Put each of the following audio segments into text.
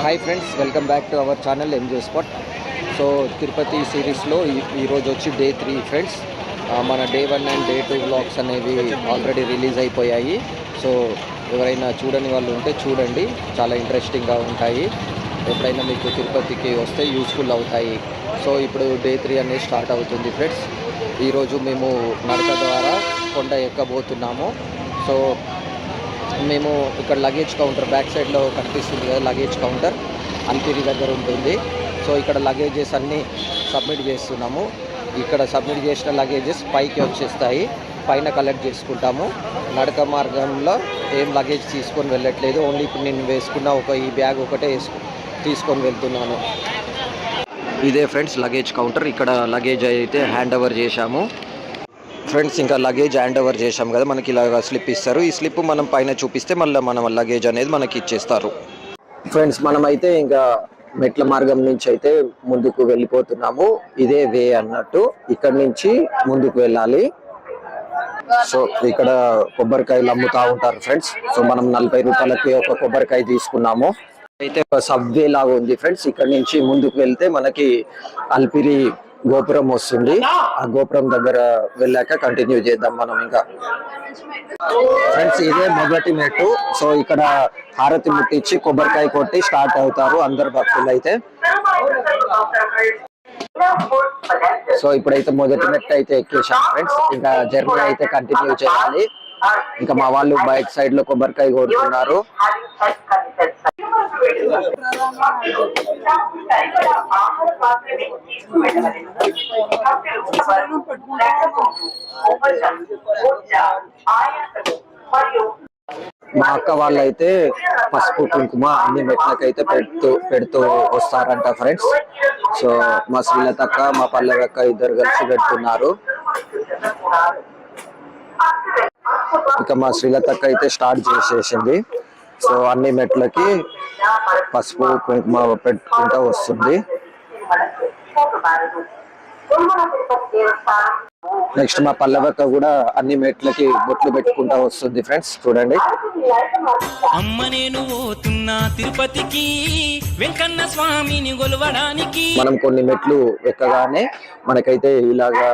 Hi friends welcome back to our channel MJ spot so Tirupati సిరీస్లో ఈరోజు వచ్చి day three friends మన day one and day two vlogs అనేవి already release అయిపోయాయి. So ఎవరైనా చూడని వాళ్ళు ఉంటే చూడండి. చాలా ఇంట్రెస్టింగ్గా ఉంటాయి. ఎప్పుడైనా మీకు తిరుపతికి వస్తే యూస్ఫుల్ అవుతాయి. సో ఇప్పుడు డే త్రీ అనేది స్టార్ట్ అవుతుంది ఫ్రెండ్స్ ఈరోజు మేము నడక ద్వారా కొండ ఎక్కబోతున్నాము. సో మేము ఇక్కడ లగేజ్ కౌంటర్ బ్యాక్ సైడ్లో కనిపిస్తుంది కదా లగేజ్ కౌంటర్ అల్పిరి దగ్గర ఉంటుంది. సో ఇక్కడ లగేజెస్ అన్నీ సబ్మిట్ చేస్తున్నాము. ఇక్కడ సబ్మిట్ చేసిన లగేజెస్ పైకి వచ్చేస్తాయి. పైన కలెక్ట్ చేసుకుంటాము. నడక మార్గంలో ఏం లగేజ్ తీసుకొని వెళ్ళట్లేదు. ఓన్లీ ఇప్పుడు నేను వేసుకున్న ఒక ఈ బ్యాగ్ ఒకటే వేసుకు తీసుకొని వెళ్తున్నాను. ఇదే ఫ్రెండ్స్ లగేజ్ కౌంటర్ ఇక్కడ లగేజ్ అయితే హ్యాండ్ ఓవర్ చేశాము. ఫ్రెండ్స్ ఇంకా లగేజ్ హ్యాండ్ ఓవర్ చేశాం కదా మనకి ఇలాగ స్లిప్ ఇస్తారు. ఈ స్లిప్ మనం పైన చూపిస్తే మళ్ళీ మనం లగేజ్ అనేది మనకి ఇచ్చేస్తారు. ఫ్రెండ్స్ మనమైతే ఇంకా మెట్ల మార్గం నుంచి అయితే ముందుకు వెళ్ళిపోతున్నాము. ఇదే వే అన్నట్టు ఇక్కడ నుంచి ముందుకు వెళ్ళాలి. సో ఇక్కడ కొబ్బరికాయలు అమ్ముతా ఉంటారు ఫ్రెండ్స్ సో మనం నలభై రూపాయలకి ఒక కొబ్బరికాయ తీసుకున్నాము. అయితే ఒక సబ్వే లాగా ఉంది ఫ్రెండ్స్ ఇక్కడ నుంచి ముందుకు వెళ్తే మనకి అల్పిరి గోపురం వస్తుంది. ఆ గోపురం దగ్గర వెళ్ళాక కంటిన్యూ చేద్దాం మనం ఇంకా. ఫ్రెండ్స్ ఇదే మొదటి మెట్టు. సో ఇక్కడ హారతి ముట్టించి కొబ్బరికాయ కొట్టి స్టార్ట్ అవుతారు అందరు భక్తులు అయితే. సో ఇప్పుడైతే మొదటి మెట్టు అయితే ఎక్కేసాం ఫ్రెండ్స్ ఇంకా జర్నీ అయితే కంటిన్యూ చేయాలి. ఇంకా మా వాళ్ళు బైక్ సైడ్లో కొబ్బరికాయ కొడుతున్నారు. మా అక్క వాళ్ళైతే పసుపు కుంకుమ అన్ని మెట్లకైతే పెడుతూ పెడుతూ వస్తారంట ఫ్రెండ్స్ సో మా శ్రీలతక్క మా పల్లెవక్క ఇద్దరు కలిసి పెడుతున్నారు. ఇక మా శ్రీలతక్క అయితే స్టార్ట్ చేసేసింది. సో అన్ని మెట్లకి పసుపు కుంకుమ పెట్టుకుంటూ వస్తుంది. నెక్స్ట్ మా పల్లెవక్క కూడా అన్ని మెట్లకి బొట్లు పెట్టుకుంటా వస్తుంది ఫ్రెండ్స్ చూడండి. అమ్మ నేను పోతున్నా తిరుపతికి వెంకన్న స్వామిని గొలవడానికి. మనం కొన్ని మెట్లు ఎక్కగానే మనకైతే ఇలాగా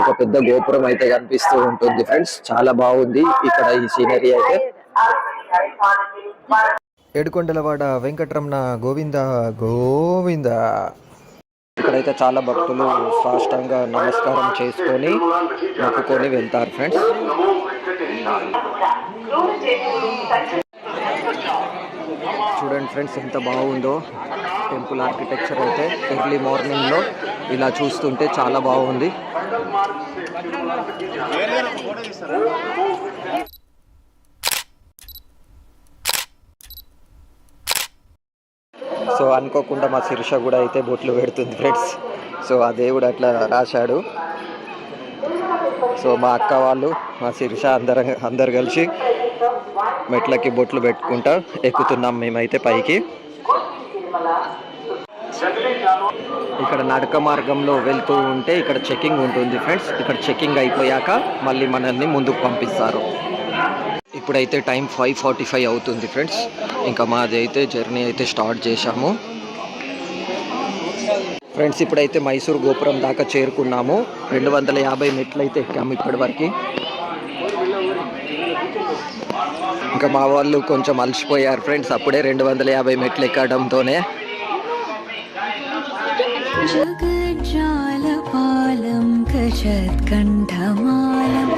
ఒక పెద్ద గోపురం అయితే కనిపిస్తూ ఉంటుంది ఫ్రెండ్స్ చాలా బాగుంది. ఇక్కడ ఈ సీనరీ అయితే. ఏడుకొండలవాడ వెంకటరమణ గోవింద గోవింద. ఇక్కడైతే చాలా భక్తులు సాష్టంగా నమస్కారం చేసుకొని మొక్కుకొని వెళ్తారు ఫ్రెండ్స్. చూడండి ఫ్రెండ్స్ ఎంత బాగుందో టెంపుల్ ఆర్కిటెక్చర్ అయితే ఎర్లీ మార్నింగ్లో ఇలా చూస్తుంటే చాలా బాగుంది. సో అనుకోకుండా మా శిరీష కూడా అయితే బొట్లు పెడుతుంది ఫ్రెండ్స్. సో ఆ దేవుడు అట్లా రాశాడు. సో మా అక్క వాళ్ళు మా శిరీష అందర అందరు కలిసి మెట్లకి బొట్లు పెట్టుకుంటా ఎక్కుతున్నాం మేమైతే పైకి. ఇక్కడ నడక మార్గంలో వెళ్తూ ఉంటే ఇక్కడ చెకింగ్ ఉంటుంది ఫ్రెండ్స్. ఇక్కడ చెకింగ్ అయిపోయాక మళ్ళీ మనల్ని ముందుకు పంపిస్తారు. ఇప్పుడైతే టైం ఫైవ్ ఫార్టీ ఫైవ్ అవుతుంది ఫ్రెండ్స్. ఇంకా మాది అయితే జర్నీ అయితే స్టార్ట్ చేశాము. ఫ్రెండ్స్ ఇప్పుడైతే మైసూరు గోపురం దాకా చేరుకున్నాము. రెండు వందల యాభై మెట్లు అయితే ఎక్కాము ఇప్పటివరకు ఇంకా మా వాళ్ళు కొంచెం అలసిపోయారు ఫ్రెండ్స్. అప్పుడే రెండు వందల యాభై మెట్లు ఎక్కడంతోనే. జగజ్జాల పాలం కచత్కంఠమాలం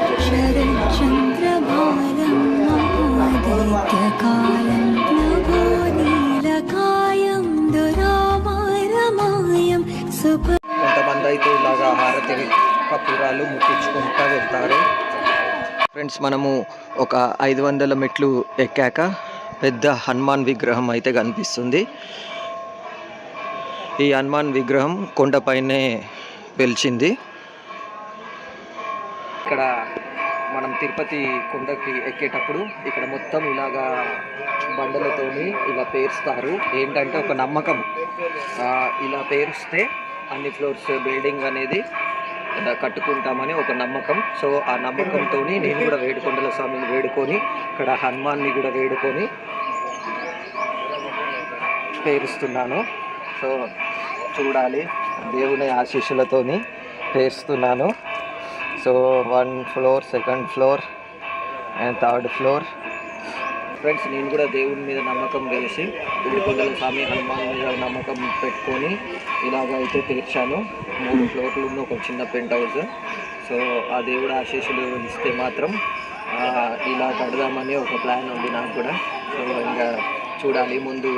కొంతమంది అయితే ఇలాగా హారతి కపురాలు ముట్టించుకుంటూ వెళ్తారు. ఫ్రెండ్స్ మనము ఒక ఐదు వందల మెట్లు ఎక్కాక పెద్ద హనుమాన్ విగ్రహం అయితే కనిపిస్తుంది. ఈ హనుమాన్ విగ్రహం కొండపైనే పెలిచింది ఇక్కడ మనం తిరుపతి కొండకి ఎక్కేటప్పుడు ఇక్కడ మొత్తం ఇలాగా బండలతోని ఇలా పేరుస్తారు. ఏంటంటే ఒక నమ్మకం. ఇలా పేరుస్తే అన్ని ఫ్లోర్స్ బిల్డింగ్ అనేది కట్టుకుంటామని ఒక నమ్మకం. సో ఆ నమ్మకంతో నేను కూడా వేడుకొండల స్వామిని వేడుకొని ఇక్కడ హనుమాన్ని కూడా వేడుకొని పేరుస్తున్నాను. సో చూడాలి. దేవుని ఆశీస్సులతోని పేరుస్తున్నాను. So one floor second floor and third floor friends నేను కూడా దేవుడి మీద నమ్మకం కలిసి గుడికొండల స్వామి హనుమాన్ మీద నమ్మకం పెట్టుకొని ఇలాగ అయితే తీర్చాను. మూడు ఫ్లోర్లు ఉన్న ఒక చిన్న పెంట్ హౌస్. సో ఆ దేవుడు ఆశీస్సులు ఇస్తే మాత్రం ఇలా కడదామని ఒక ప్లాన్ ఉంది నాకు కూడా. సో ఇంకా చూడాలి ముందు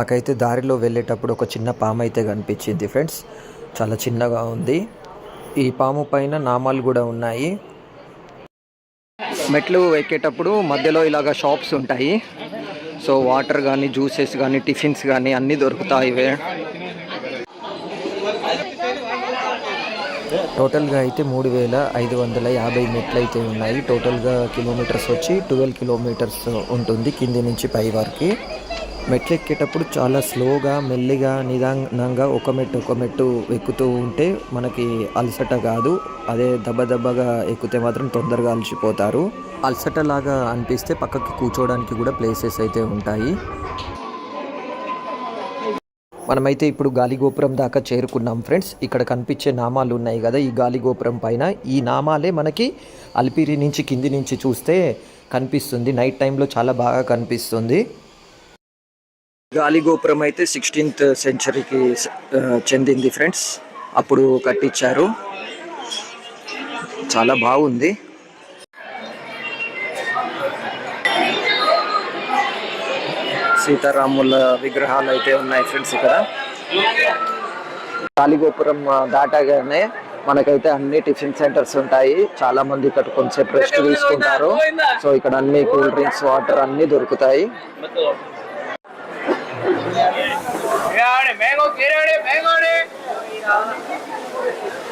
మాకైతే దారిలో వెళ్ళేటప్పుడు ఒక చిన్న పాము అయితే కనిపించింది ఫ్రెండ్స్. చాలా చిన్నగా ఉంది. ఈ పాము పైన నామాలు కూడా ఉన్నాయి. మెట్లు ఎక్కేటప్పుడు మధ్యలో ఇలాగ షాప్స్ ఉంటాయి. సో వాటర్ కానీ జ్యూసెస్ కానీ టిఫిన్స్ కానీ అన్నీ దొరుకుతాయి టోటల్గా అయితే మూడు వేల ఐదు వందల యాభై మెట్లు అయితే ఉన్నాయి. టోటల్గా కిలోమీటర్స్ వచ్చి ట్వెల్వ్ కిలోమీటర్స్ ఉంటుంది కింది నుంచి పై వరకు. మెట్లు ఎక్కేటప్పుడు చాలా స్లోగా మెల్లిగా నిదానంగా ఒక మెట్టు ఒక మెట్టు ఎక్కుతూ ఉంటే మనకి అలసట కాదు. అదే దెబ్బ దెబ్బగా ఎక్కితే మాత్రం తొందరగా అలసిపోతారు. అలసట లాగా అనిపిస్తే పక్కకి కూర్చోవడానికి కూడా ప్లేసెస్ అయితే ఉంటాయి. మనమైతే ఇప్పుడు గాలిగోపురం దాకా చేరుకున్నాం ఫ్రెండ్స్. ఇక్కడ కనిపించే నామాలు ఉన్నాయి కదా ఈ గాలిగోపురం పైన. ఈ నామాలే మనకి అలిపిరి నుంచి కింది నుంచి చూస్తే కనిపిస్తుంది. నైట్ టైంలో చాలా బాగా కనిపిస్తుంది. గాలిగోపురం అయితే సిక్స్టీన్త్ సెంచరీకి చెందింది ఫ్రెండ్స్. అప్పుడు కట్టించారు. చాలా బాగుంది. సీతారాముల విగ్రహాలు అయితే ఉన్నాయి ఫ్రెండ్స్ ఇక్కడ. గాలిగోపురం దాటగానే మనకైతే అన్ని టిఫిన్ సెంటర్స్ ఉంటాయి. చాలా మంది ఇక్కడ కొంచెం రెస్ట్ తీసుకుంటారు. సో ఇక్కడ అన్ని కూల్ డ్రింక్స్ వాటర్ అన్ని దొరుకుతాయి.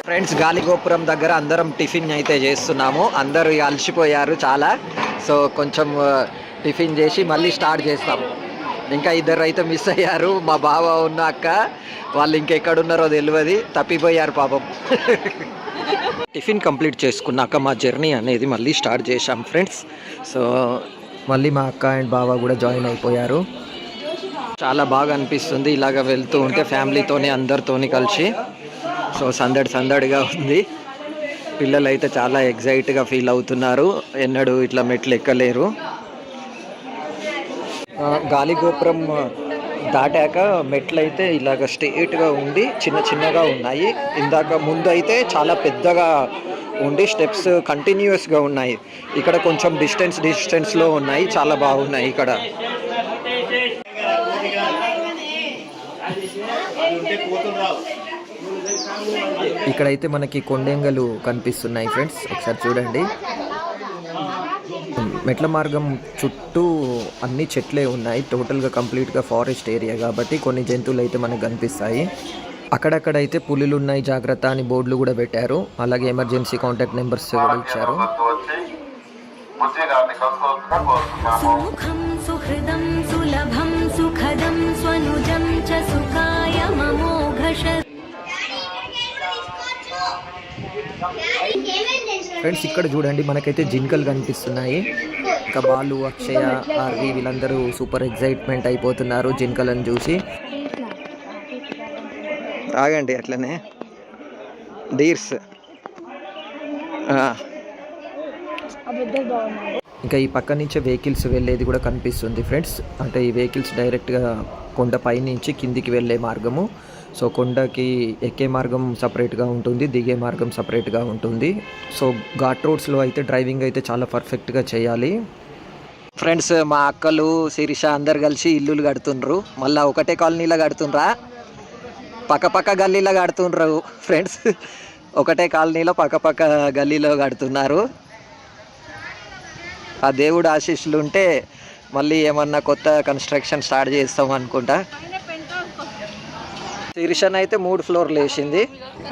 ఫ్రెండ్స్ గాలిగోపురం దగ్గర అందరం టిఫిన్ అయితే చేస్తున్నాము. అందరూ అలసిపోయారు చాలా. సో కొంచెం టిఫిన్ చేసి మళ్ళీ స్టార్ట్ చేస్తాం. ఇంకా ఇద్దరు అయితే మిస్ అయ్యారు. మా బావ ఉన్న అక్క వాళ్ళు ఇంకెక్కడున్నారో తెలియదు తప్పిపోయారు పాపం. టిఫిన్ కంప్లీట్ చేసుకున్నాక మా జర్నీ అనేది మళ్ళీ స్టార్ట్ చేశాం ఫ్రెండ్స్ సో మళ్ళీ మా అక్క అండ్ బావ కూడా జాయిన్ అయిపోయారు. చాలా బాగా అనిపిస్తుంది. ఇలాగ వెళ్తూ ఉంటే ఫ్యామిలీతోని అందరితోని కలిసి. సో సందడి సందడిగా ఉంది. పిల్లలు అయితే చాలా ఎగ్జైట్గా ఫీల్ అవుతున్నారు. ఎన్నడూ ఇట్లా మెట్లు ఎక్కలేరు. గాలిగోపురం దాటాక మెట్లు అయితే ఇలాగ స్ట్రేట్గా ఉండి చిన్న చిన్నగా ఉన్నాయి. ఇందాక ముందు అయితే చాలా పెద్దగా ఉండి స్టెప్స్ కంటిన్యూస్గా ఉన్నాయి. ఇక్కడ కొంచెం డిస్టెన్స్ డిస్టెన్స్లో ఉన్నాయి. చాలా బాగున్నాయి ఇక్కడ. ఇక్కడైతే మనకి కొండెంగలు కనిపిస్తున్నాయి ఫ్రెండ్స్. ఒకసారి చూడండి. మెట్ల మార్గం చుట్టూ అన్ని చెట్లే ఉన్నాయి. టోటల్గా కంప్లీట్గా ఫారెస్ట్ ఏరియా కాబట్టి కొన్ని జంతువులు అయితే మనకు కనిపిస్తాయి. అక్కడక్కడైతే పులులు ఉన్నాయి జాగ్రత్త అని బోర్డులు కూడా పెట్టారు. అలాగే ఎమర్జెన్సీ కాంటాక్ట్ నెంబర్స్ కూడా ఇచ్చారు. సులభం సుఖదం స్వనుజం చ సుఖాయ మమోఘ ఫ్రెండ్స్ ఇక్కడ చూడండి మనకైతే జింకలు కనిపిస్తున్నాయి. ఇంకా బాలు అక్షయ ఆర్వి వీళ్ళందరూ సూపర్ ఎగ్జైట్మెంట్ అయిపోతున్నారు జింకలను చూసి. ఆగండి అట్లనే. డీర్స్ ఇంకా ఈ పక్క నుంచి వెహికల్స్ వెళ్ళేది కూడా కనిపిస్తుంది ఫ్రెండ్స్ అంటే ఈ వెహికల్స్ డైరెక్ట్గా కొండ పైనుంచి కిందికి వెళ్ళే మార్గము. సో కొండకి ఎక్కే మార్గం సపరేట్గా ఉంటుంది దిగే మార్గం సపరేట్గా ఉంటుంది. సో ఘాట్ రోడ్స్లో అయితే డ్రైవింగ్ అయితే చాలా పర్ఫెక్ట్గా చేయాలి. ఫ్రెండ్స్ మా అక్కలు శిరీష అందరు కలిసి ఇల్లులు కడుతుండ్రు. మళ్ళీ ఒకటే కాలనీలో కడుతుండ్రా. పక్కపక్క గల్లీలో కడుతుండ్రు ఫ్రెండ్స్. ఒకటే కాలనీలో పక్కపక్క గల్లీలో కడుతున్నారు. ఆ దేవుడు ఆశీస్సులు ఉంటే మళ్ళీ ఏమన్నా కొత్త కన్స్ట్రక్షన్ స్టార్ట్ చేస్తాం అనుకుంటా. శిరిషన్ అయితే మూడు ఫ్లోర్లు వేసింది.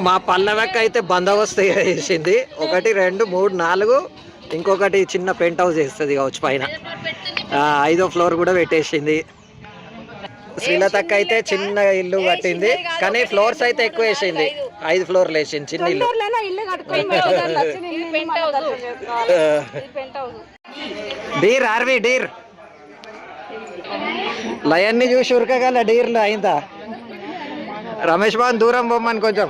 మా పల్లెవెక్క అయితే బందోబస్తు వేసింది. ఒకటి రెండు మూడు నాలుగు ఇంకొకటి చిన్న పెంట్ హౌస్ వేస్తుంది కావచ్చు పైన. ఐదో ఫ్లోర్ కూడా పెట్టేసింది. శ్రీలతక్క అయితే చిన్న ఇల్లు కట్టింది. కానీ ఫ్లోర్స్ అయితే ఎక్కువ వేసింది. ఐదు ఫ్లోర్లు వేసింది చిన్న ఇల్లు. Deere RV Deere. లయన్ని చూసి ఉరకగల డీర్లు అయిందా? రమేష్ బాబు దూరం పోమ్మని కొంచెం.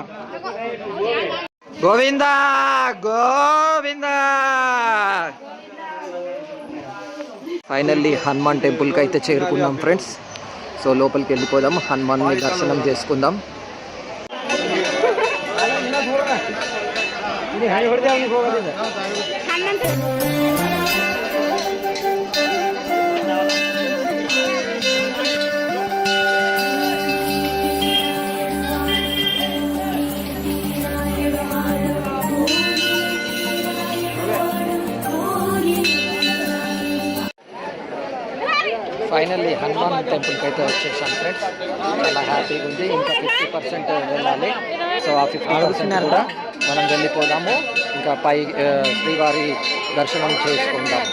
గోవిందా గోవింద. ఫైనల్లీ హనుమాన్ టెంపుల్కి అయితే చేరుకున్నాం ఫ్రెండ్స్ సో లోపలికి వెళ్ళిపోదాం హనుమాన్ని దర్శనం చేసుకుందాం. ఫైనల్లీ హనుమాన్ టెంపుల్కి అయితే వచ్చేసాం ఫ్రెండ్స్. చాలా హ్యాపీగా ఉంది. ఇంకా ఫిఫ్టీ పర్సెంట్ వెళ్ళాలి. సో ఆ ఫిఫ్టీ పర్సెంట్ కూడా మనం వెళ్ళిపోదాము. ఇంకా పై శ్రీవారి దర్శనం చేసుకుందాం.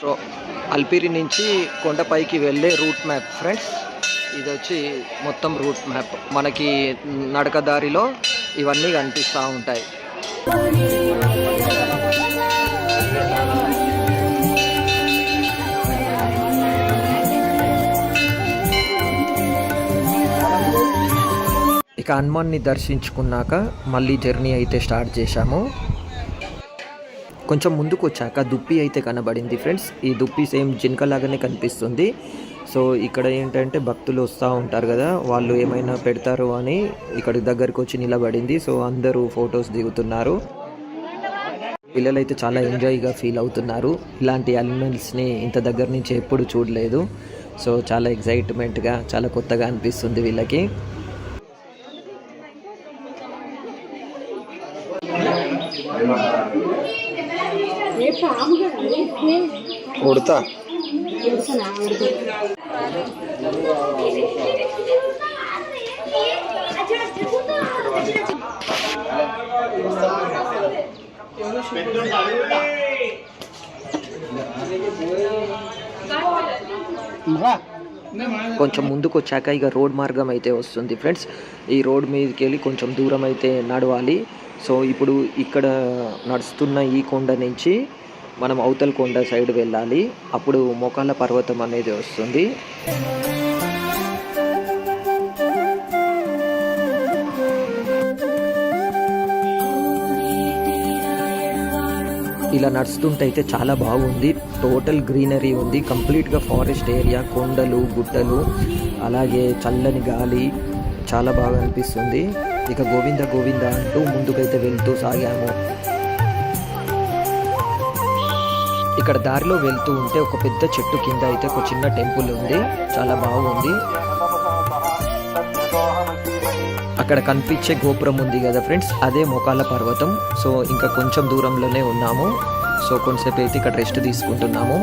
సో అల్పిరి నుంచి కొండపైకి వెళ్ళే రూట్ మ్యాప్ ఫ్రెండ్స్. ఇది వచ్చి మొత్తం రూట్ మ్యాప్. మనకి నడక దారిలో ఇవన్నీ కనిపిస్తూ ఉంటాయి. ఇక హనుమాన్ని దర్శించుకున్నాక మళ్ళీ జర్నీ అయితే స్టార్ట్ చేశాము. కొంచెం ముందుకు వచ్చాక దుప్పి అయితే కనబడింది ఫ్రెండ్స్. ఈ దుప్పి సేమ్ జింకలాగానే కనిపిస్తుంది. సో ఇక్కడ ఏంటంటే భక్తులు వస్తూ ఉంటారు కదా వాళ్ళు ఏమైనా పెడతారు అని ఇక్కడ దగ్గరికి వచ్చి నిలబడింది. సో అందరూ ఫొటోస్ దిగుతున్నారు. పిల్లలు అయితే చాలా ఎంజాయ్గా ఫీల్ అవుతున్నారు. ఇలాంటి అనిమల్స్ని ఇంత దగ్గర నుంచి ఎప్పుడు చూడలేదు. సో చాలా ఎగ్జైట్మెంట్గా చాలా కొత్తగా అనిపిస్తుంది వీళ్ళకి. ఉడతా కొంచెం ముందుకు వచ్చాక ఇక రోడ్ మార్గం అయితే వస్తుంది ఫ్రెండ్స్. ఈ రోడ్ మీదకి వెళ్ళి కొంచెం దూరం అయితే నడవాలి. సో ఇప్పుడు ఇక్కడ నడుస్తున్న ఈ కొండ నుంచి మనం అవతల కొండ సైడ్ వెళ్ళాలి. అప్పుడు మోకాళ్ళ పర్వతం అనేది వస్తుంది. ఇలా నడుస్తుంటే అయితే చాలా బాగుంది. టోటల్ గ్రీనరీ ఉంది. కంప్లీట్గా ఫారెస్ట్ ఏరియా కొండలు గుట్టలు అలాగే చల్లని గాలి చాలా బాగా అనిపిస్తుంది. ఇక గోవింద గోవింద అంటూ ముందుకైతే వెళ్తూ సాగాము. ఇక్కడ దారిలో వెళ్తూ ఉంటే ఒక పెద్ద చెట్టు కింద అయితే ఒక చిన్న టెంపుల్ ఉంది. చాలా బాగుంది. అక్కడ కనిపించే గోపురం ఉంది కదా ఫ్రెండ్స్? అదే మోకాళ్ళ పర్వతం. సో ఇంకా కొంచెం దూరంలోనే ఉన్నాము. సో కొంతసేపు అయితే ఇక్కడ రెస్ట్ తీసుకుంటున్నాము.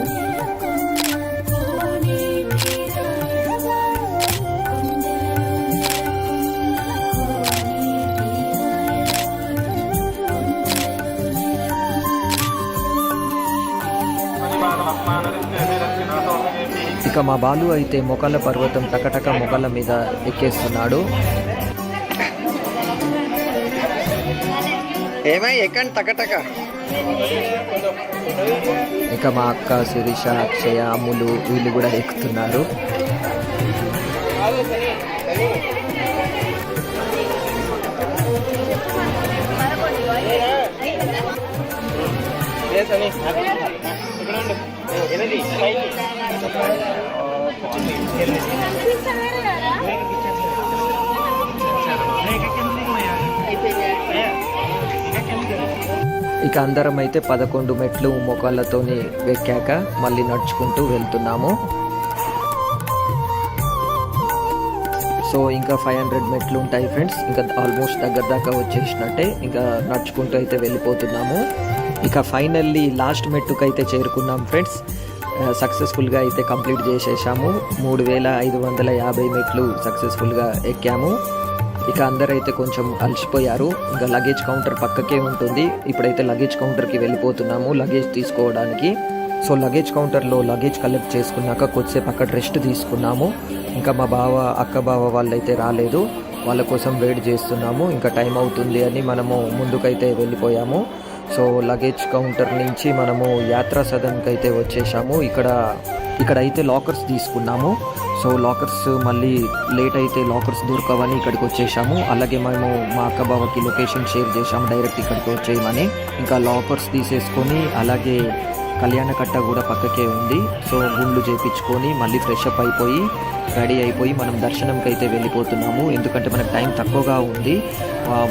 ఇక మా బాలు అయితే మొక్కల పర్వతం టకటక మొక్కల మీద ఎక్కేస్తున్నాడు. ఏమై ఎక్కండి టకటక. ఇక మా అక్క శిరీష అక్షయ అమ్ములు వీళ్ళు కూడా ఎక్కుతున్నారు. ఇక అందరం అయితే పదకొండు మెట్లు మొక్కలతోని ఎక్కాక మళ్ళీ నడుచుకుంటూ వెళ్తున్నాము. సో ఇంకా ఫైవ్ హండ్రెడ్ మెట్లు ఉంటాయి ఫ్రెండ్స్. ఇంకా ఆల్మోస్ట్ దగ్గర దాకా వచ్చేసినట్టే ఇంకా నడుచుకుంటూ అయితే వెళ్ళిపోతున్నాము. ఇక ఫైనల్లీ లాస్ట్ మెట్టుకు అయితే చేరుకున్నాం ఫ్రెండ్స్. సక్సెస్ఫుల్గా అయితే కంప్లీట్ చేసేసాము. మూడు వేల ఐదు వందల యాభై మెట్లు సక్సెస్ఫుల్గా ఎక్కాము. ఇక అందరైతే కొంచెం అలసిపోయారు. ఇంకా లగేజ్ కౌంటర్ పక్కకే ఉంటుంది. ఇప్పుడైతే లగేజ్ కౌంటర్కి వెళ్ళిపోతున్నాము లగేజ్ తీసుకోవడానికి. సో లగేజ్ కౌంటర్లో లగేజ్ కలెక్ట్ చేసుకున్నాక కొద్దిసేపు అక్కడ రెస్ట్ తీసుకున్నాము. ఇంకా మా బావ అక్క బావ వాళ్ళైతే రాలేదు. వాళ్ళ కోసం వెయిట్ చేస్తున్నాము. ఇంకా టైం అవుతుంది అని మనము ముందుకైతే వెళ్ళిపోయాము. సో లగేజ్ కౌంటర్ నుంచి మనము యాత్రా సదన్కి అయితే వచ్చేసాము. ఇక్కడ ఇక్కడ అయితే లాకర్స్ తీసుకున్నాము. సో లాకర్స్ మళ్ళీ లేట్ అయితే లాకర్స్ దొరకవని ఇక్కడికి వచ్చేసాము. అలాగే మేము మా అక్క బావకి లొకేషన్ షేర్ చేసాము డైరెక్ట్ ఇక్కడికి వచ్చేయమని. ఇంకా లాకర్స్ తీసేసుకొని అలాగే కళ్యాణ కట్ట కూడా పక్కకే ఉంది. సో గుండ్లు చేపించుకొని మళ్ళీ ఫ్రెష్ అప్ అయిపోయి రెడీ అయిపోయి మనం దర్శనంకి అయితే వెళ్ళిపోతున్నాము. ఎందుకంటే మనకు టైం తక్కువగా ఉంది.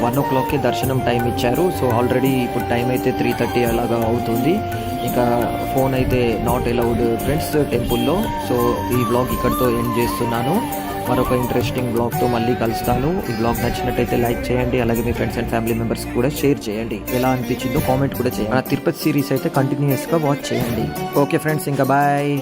వన్ ఓ క్లాక్కి దర్శనం టైం ఇచ్చారు. సో ఆల్రెడీ ఇప్పుడు టైం అయితే త్రీ థర్టీ అలాగా అవుతుంది. ఇంకా ఫోన్ అయితే నాట్ అలౌడ్ ఫ్రెండ్స్ టెంపుల్లో సో ఈ బ్లాగ్ ఇక్కడితో ఎండ్ చేస్తున్నాను. మరొక ఇంట్రెస్టింగ్ బ్లాగ్తో మళ్ళీ కలుస్తాను. ఈ బ్లాగ్ నచ్చినట్టయితే లైక్ చేయండి. అలాగే మీ ఫ్రెండ్స్ అండ్ ఫ్యామిలీ మెంబర్స్ కూడా షేర్ చేయండి. ఎలా అనిపించిందో కామెంట్ కూడా చేయండి. మన తిరుపతి సిరీస్ అయితే కంటిన్యూస్గా వాచ్ చేయండి. ఓకే ఫ్రెండ్స్ ఇంకా బాయ్